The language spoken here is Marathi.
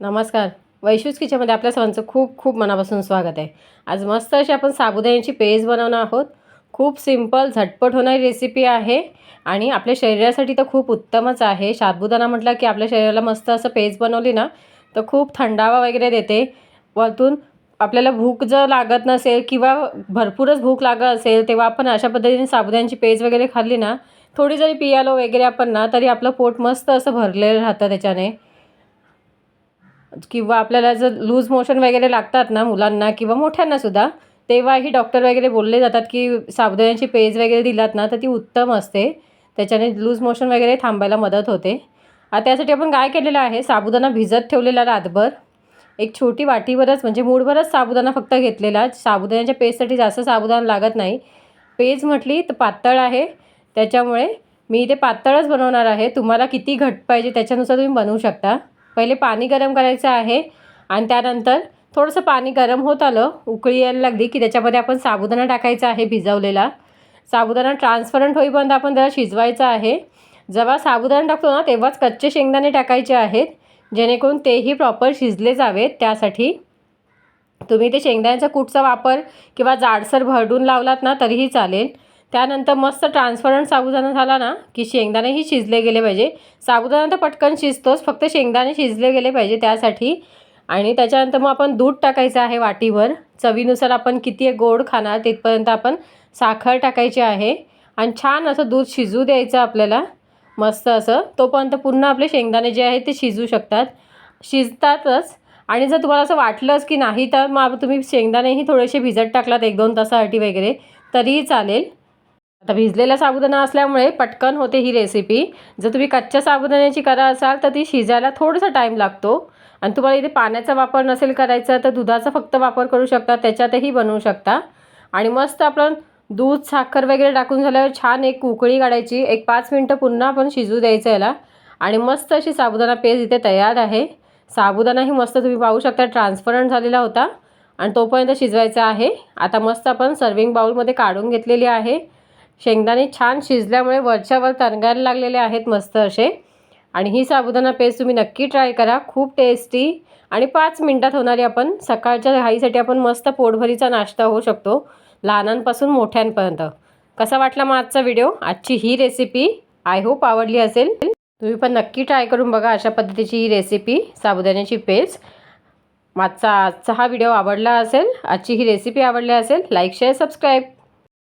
नमस्कार. वैशूज किचनमध्ये आपल्या सर्वांचं खूप खूप मनापासून स्वागत आहे. आज मस्त अशी आपण साबुदाण्याची पेज बनवणार आहोत. खूप सिंपल झटपट होणारी रेसिपी आहे आणि आपल्या शरीरासाठी तर खूप उत्तमच आहे. साबुदाणा म्हटलं की आपल्या शरीराला मस्त असं पेज बनवली ना तर खूप थंडावा वगैरे देते. वरतून आपल्याला भूक जर लागत नसेल किंवा भरपूरच भूक लागत असेल तेव्हा आपण अशा पद्धतीने साबुदाण्याची पेज वगैरे खाल्ली ना थोडी जरी पियालो वगैरे आपण ना तरी आपलं पोट मस्त असं भरलेलं राहतं त्याच्याने. किंवा आपल्याला जर लूज मोशन वगैरे लागतात ना मुलांना किंवा मोठ्यांना सुद्धा तेव्हाही डॉक्टर वगैरे बोलले जातात की साबुदाण्याची पेज वगैरे दिलात ना तर ती उत्तम असते. त्याच्याने लूज मोशन वगैरे थांबायला मदत होते. आता त्यासाठी आपण काय केलेलं आहे? साबुदाणा भिजत ठेवलेला रातभर. एक छोटी वाटीवरच म्हणजे मूडभरच साबुदाणा फक्त घेतलेला. साबुदाण्याच्या पेजसाठी जास्त साबुदाणा लागत नाही. पेज म्हटली तर पातळ आहे. त्याच्यामुळे मी इथे पातळच बनवणार आहे. तुम्हाला किती घट पाहिजे त्याच्यानुसार तुम्ही बनवू शकता. पहिले पाणी गरम करायचं आहे आणि त्यानंतर थोडंसं पाणी गरम होत आलं उकळी यायला लागली की त्याच्यामध्ये आपण साबुदाणा टाकायचा आहे भिजवलेला. साबुदाणा ट्रान्सपरंट होईपर्यंत आपण त्याला शिजवायचं आहे. जेव्हा साबुदाणा टाकतो ना तेव्हाच कच्चे शेंगदाणे टाकायचे आहेत जेणेकरून तेही प्रॉपर शिजले जावेत. त्यासाठी तुम्ही ते शेंगदाण्याचा कूटचा वापर किंवा जाडसर भरडून लावलात ना तरीही चालेल. त्यानंतर मस्त ट्रान्सपरंट साबुदाणा झाला ना की शेंगदाणेही शिजले गेले पाहिजे. साबुदाणा तर पटकन शिजतोच फक्त शेंगदाणे शिजले गेले पाहिजे त्यासाठी. आणि त्याच्यानंतर मग आपण दूध टाकायचं आहे वाटीवर. चवीनुसार आपण किती गोड खाणार तिथपर्यंत आपण साखर टाकायची आहे. आणि छान असं दूध शिजू द्यायचं आपल्याला. मस्त असं. तोपर्यंत पुन्हा आपले शेंगदाणे जे आहेत ते शिजू शकतात. शिजतातच. आणि जर तुम्हाला असं वाटलंच की नाही तर मग तुम्ही शेंगदाणेही थोडेसे भिजत टाकलात एक दोन तासासाठी वगैरे तरीही चालेल. आता भिजलेला साबुदाणा असल्यामुळे पटकन होते ही रेसिपी जर तुम्ही कच्च्या साबुदाण्याची करा असाल तर ती शिजायला थोडासा टाईम लागतो. आणि तुम्हाला इथे पाण्याचा वापर नसेल करायचा तर दुधाचा फक्त वापर करू शकता त्याच्यातही बनवू शकता. आणि मस्त आपण दूध साखर वगैरे टाकून झाल्यावर छान एक उकळी काढायची. एक पाच मिनटं पुन्हा आपण शिजू द्यायचं याला. आणि मस्त अशी साबुदाणा पेस्ट इथे तयार आहे. साबुदाणाही मस्त तुम्ही पाहू शकता ट्रान्सपरंट झालेला होता. आणि तोपर्यंत शिजवायचा आहे. आता मस्त आपण सर्विंग बाउलमध्ये काढून घेतलेली आहे. शेंगदाणे छान शिजल्यामुळे वरच्यावर तरंगायला लागलेले आहेत मस्त असे. आणि ही साबुदाणा पेस्ट तुम्ही नक्की ट्राय करा. खूप टेस्टी आणि पाच मिनटात होणारी आपण सकाळच्या घाईसाठी आपण मस्त पोटभरीचा नाश्ता होऊ शकतो. लहानांपासून मोठ्यांपर्यंत. कसा वाटला मग आजचा व्हिडिओ आजची ही रेसिपी आय होप आवडली असेल. तुम्ही पण नक्की ट्राय करून बघा अशा पद्धतीची ही रेसिपी साबुदाण्याची पेस्ट मागचा आजचा हा व्हिडिओ आवडला असेल आजची ही रेसिपी आवडली असेल लाईक शेअर सबस्क्राईब